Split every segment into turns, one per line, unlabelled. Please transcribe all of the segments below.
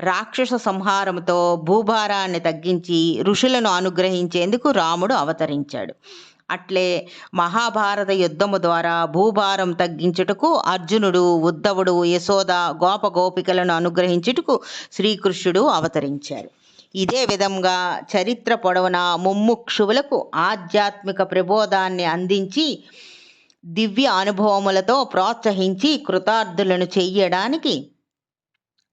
రాక్షస సంహారంతో భూభారాన్ని తగ్గించి ఋషులను అనుగ్రహించేందుకు రాముడు అవతరించాడు. అట్లే మహాభారత యుద్ధము ద్వారా భూభారం తగ్గించుటకు అర్జునుడు ఉద్ధవుడు యశోద గోపగోపికలను అనుగ్రహించుటకు శ్రీకృష్ణుడు అవతరించారు. ఇదే విధంగా చరిత్ర పొడవున ముమ్ముక్షువులకు ఆధ్యాత్మిక ప్రబోధాన్ని అందించి దివ్య అనుభవములతో ప్రోత్సహించి కృతార్థులను చెయ్యడానికి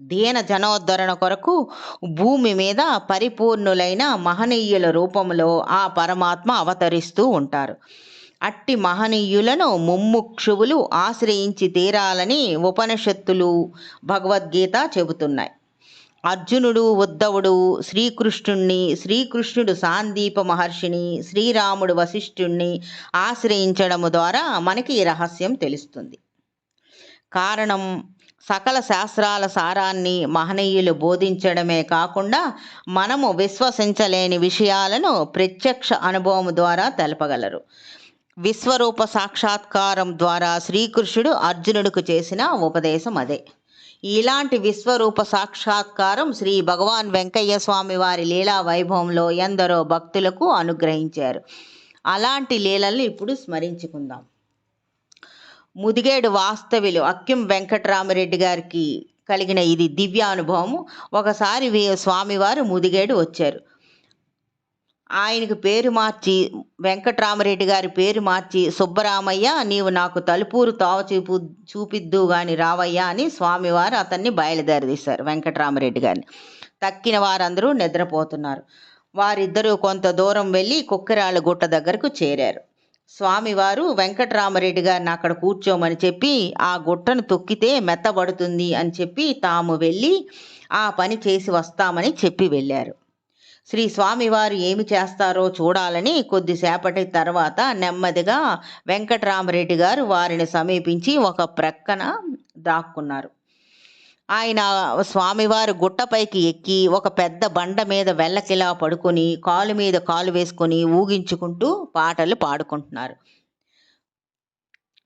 దీన జనోద్ధరణ కొరకు భూమి మీద పరిపూర్ణులైన మహనీయుల రూపంలో ఆ పరమాత్మ అవతరిస్తూ ఉంటారు. అట్టి మహనీయులను ముమ్ముక్షువులు ఆశ్రయించి తీరాలని ఉపనిషత్తులు భగవద్గీత చెబుతున్నాయి. అర్జునుడు ఉద్ధవుడు శ్రీకృష్ణుణ్ణి శ్రీకృష్ణుడు సాందీప మహర్షిని శ్రీరాముడు వశిష్ఠుణ్ణి ఆశ్రయించడము ద్వారా మనకి ఈ రహస్యం తెలుస్తుంది. కారణం సకల శాస్త్రాల సారాన్ని మహనీయులు బోధించడమే కాకుండా మనము విశ్వసించలేని విషయాలను ప్రత్యక్ష అనుభవం ద్వారా తెలపగలరు. విశ్వరూప సాక్షాత్కారం ద్వారా శ్రీకృష్ణుడు అర్జునుడికి చేసిన ఉపదేశం అదే. ఇలాంటి విశ్వరూప సాక్షాత్కారం శ్రీ భగవాన్ వెంకయ్య స్వామి వారి లీలా వైభవంలో ఎందరో భక్తులకు అనుగ్రహించారు. అలాంటి లీలల్ని ఇప్పుడు స్మరించుకుందాం. ముదిగేడు వాస్తవ్యులు అక్కిం వెంకటరామరెడ్డి గారికి కలిగిన ఇది దివ్యానుభవము. ఒకసారి స్వామివారు ముదిగేడు వచ్చారు. ఆయనకు పేరు మార్చి వెంకటరామరెడ్డి గారి పేరు మార్చి సుబ్బరామయ్య నీవు నాకు తలుపూరు తావ చూపు చూపిద్దు గాని రావయ్యా అని స్వామివారు అతన్ని బయలుదేరదీశారు వెంకటరామరెడ్డి గారిని. తక్కిన వారందరూ నిద్రపోతున్నారు. వారిద్దరూ కొంత దూరం వెళ్ళి కుక్కరాళ్ళ గుట్ట దగ్గరకు చేరారు. స్వామివారు వెంకటరామరెడ్డి గారిని అక్కడ కూర్చోమని చెప్పి ఆ గుట్టను తొక్కితే మెత్తబడుతుంది అని చెప్పి తాము వెళ్ళి ఆ పని చేసి వస్తామని చెప్పి వెళ్ళారు. శ్రీ స్వామివారు ఏమి చేస్తారో చూడాలని కొద్దిసేపటి తర్వాత నెమ్మదిగా వెంకటరామరెడ్డి గారు వారిని సమీపించి ఒక ప్రక్కన దాక్కున్నారు. ఆయన స్వామివారు గుట్టపైకి ఎక్కి ఒక పెద్ద బండ మీద వెళ్ళకిలా పడుకొని కాలు మీద కాలు వేసుకొని ఊగించుకుంటూ పాటలు పాడుకుంటున్నారు.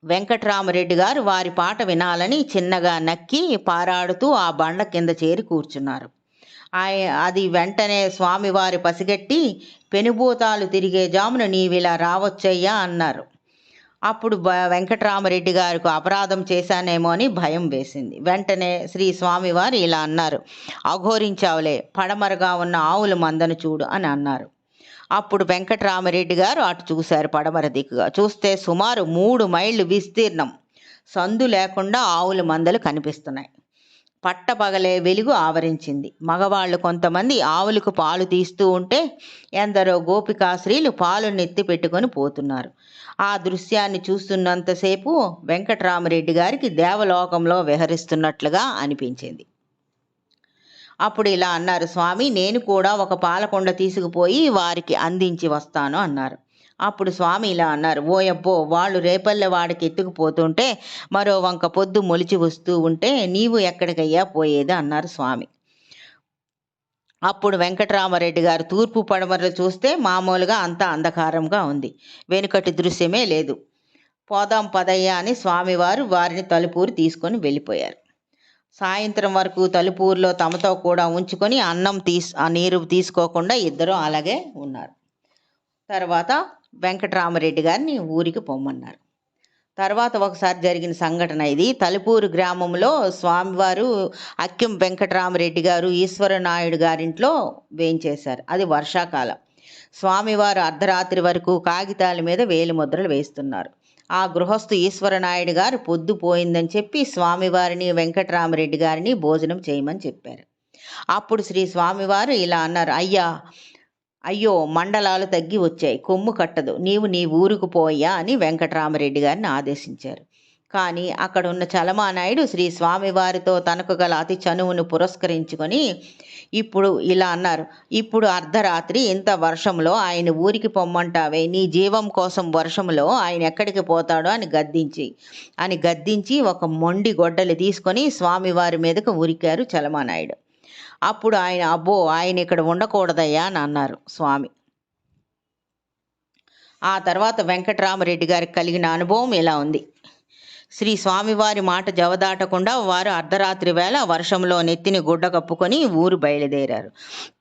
వెంకటరామరెడ్డి గారు వారి పాట వినాలని చిన్నగా నక్కి పారాడుతూ ఆ బండ కింద చేరి కూర్చున్నారు. ఆయ అది వెంటనే స్వామివారి పసిగట్టి పెనుభూతాలు తిరిగే జామున నీవిలా రావచ్చయ్యా అన్నారు. అప్పుడు బ వెంకటరామరెడ్డి గారికి అపరాధం చేశానేమో అని భయం వేసింది. వెంటనే శ్రీ స్వామివారు ఇలా అన్నారు. అఘోరించావులే పడమరగా ఉన్న ఆవుల మందను చూడు అని అన్నారు. అప్పుడు వెంకటరామరెడ్డి గారు అటు చూశారు పడమర దిక్కుగా. చూస్తే సుమారు మూడు మైళ్ళు విస్తీర్ణం. సందు లేకుండా ఆవుల మందలు కనిపిస్తున్నాయి. పట్టపగలే వెలుగు ఆవరించింది. మగవాళ్ళు కొంతమంది ఆవులకు పాలు తీస్తూ ఉంటే ఎందరో గోపికాశ్రీలు పాలు నెత్తి పెట్టుకొని పోతున్నారు. ఆ దృశ్యాన్ని చూస్తున్నంతసేపు వెంకటరామరెడ్డి గారికి దేవలోకంలో విహరిస్తున్నట్లుగా అనిపించింది. అప్పుడు ఇలా అన్నారు స్వామి నేను కూడా ఒక పాలకొండ తీసుకుపోయి వారికి అందించి వస్తాను అన్నారు. అప్పుడు స్వామి ఇలా అన్నారు ఓయబ్బో వాళ్ళు రేపల్లె వాడికి ఎత్తుకుపోతుంటే మరో వంక పొద్దు మొలిచి వస్తూ ఉంటే నీవు ఎక్కడికయ్యా పోయేది? అన్నారు స్వామి. అప్పుడు వెంకటరామరెడ్డి గారు తూర్పు పడమరలు చూస్తే మామూలుగా అంతా అంధకారంగా ఉంది. వెనుకటి దృశ్యమే లేదు. పోదాం పదయ్య అని స్వామివారు వారిని తలుపూరు తీసుకొని వెళ్ళిపోయారు. సాయంత్రం వరకు తలుపూరులో తమతో కూడా ఉంచుకొని అన్నం తీస్ ఆ నీరు తీసుకోకుండా ఇద్దరు అలాగే ఉన్నారు. తర్వాత వెంకటరామరెడ్డి గారిని ఊరికి పొమ్మన్నారు. తర్వాత ఒకసారి జరిగిన సంఘటన ఇది. తలుపూరు గ్రామంలో స్వామివారు అక్కిం వెంకటరామరెడ్డి గారు ఈశ్వరనాయుడు గారింట్లో వేయించేశారు. అది వర్షాకాలం. స్వామివారు అర్ధరాత్రి వరకు కాగితాల మీద వేలి ముద్రలు వేస్తున్నారు ఆ గృహస్థు ఈశ్వరనాయుడు గారు పొద్దు పోయిందని చెప్పి స్వామివారిని వెంకటరామరెడ్డి గారిని భోజనం చేయమని చెప్పారు. అప్పుడు శ్రీ స్వామివారు ఇలా అన్నారు అయ్యా అయ్యో మండలాలు తగ్గి వచ్చాయి. కొమ్ము కట్టదు. నీవు నీ ఊరుకు పోయా అని వెంకటరామరెడ్డి గారిని ఆదేశించారు. కానీ అక్కడ ఉన్న చలమానాయుడు శ్రీ స్వామివారితో తనకు గల అతి చనువును పురస్కరించుకొని ఇప్పుడు ఇలా అన్నారు. ఇప్పుడు అర్ధరాత్రి ఇంత వర్షంలో ఆయన ఊరికి పొమ్మంటావే. నీ జీవం కోసం వర్షంలో ఆయన ఎక్కడికి పోతాడో అని గద్దించి అని గద్దించి ఒక మొండి గొడ్డలి తీసుకొని స్వామివారి మీదకు ఉరికారు చలమానాయుడు. అప్పుడు ఆయన అబ్బో ఆయన ఇక్కడ ఉండకూడదయ్యా అని అన్నారు స్వామి. ఆ తర్వాత వెంకటరామరెడ్డి గారికి కలిగిన అనుభవం ఇలా ఉంది. శ్రీ స్వామివారి మాట జవదాటకుండా వారు అర్ధరాత్రి వేళ వర్షంలో నెత్తిని గుడ్డ కప్పుకొని ఊరు బయలుదేరారు.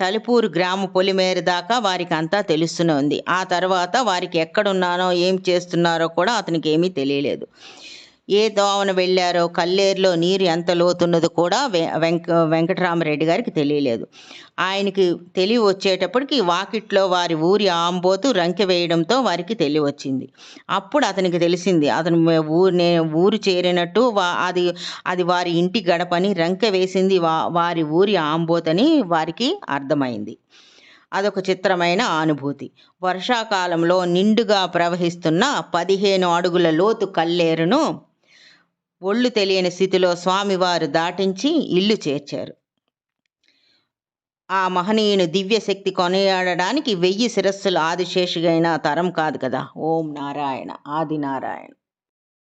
తలుపూరు గ్రామ పొలిమేర దాకా వారికి అంతా తెలుస్తూనే ఉంది. ఆ తర్వాత వారికి ఎక్కడున్నానో ఏం చేస్తున్నారో కూడా అతనికి ఏమీ తెలియలేదు. ఏ దోవన వెళ్ళారో కల్లేరులో నీరు ఎంత లోతున్నదో కూడా వె- వెంక వెంకటరామరెడ్డి గారికి తెలియలేదు. ఆయనకి తెలివి వచ్చేటప్పటికి వాకిట్లో వారి ఊరి ఆంబోతు రంకె వేయడంతో వారికి తెలివి వచ్చింది అప్పుడు అతనికి తెలిసింది అతను ఊరు ఊరు చేరినట్టు వా అది అది వారి ఇంటి గడపని రంకె వేసింది వా వారి ఊరి ఆంబోతని వారికి అర్థమైంది. అదొక చిత్రమైన అనుభూతి. వర్షాకాలంలో నిండుగా ప్రవహిస్తున్న పదిహేను అడుగుల లోతు కల్లేరును ఒళ్ళు తెలియని స్థితిలో స్వామివారు దాటించి ఇల్లు చేర్చారు. ఆ మహనీయుని దివ్యశక్తి కొనియాడడానికి వెయ్యి శిరస్సులు ఆదిశేషుగైన తరం కాదు కదా. ఓం నారాయణ ఆది నారాయణ.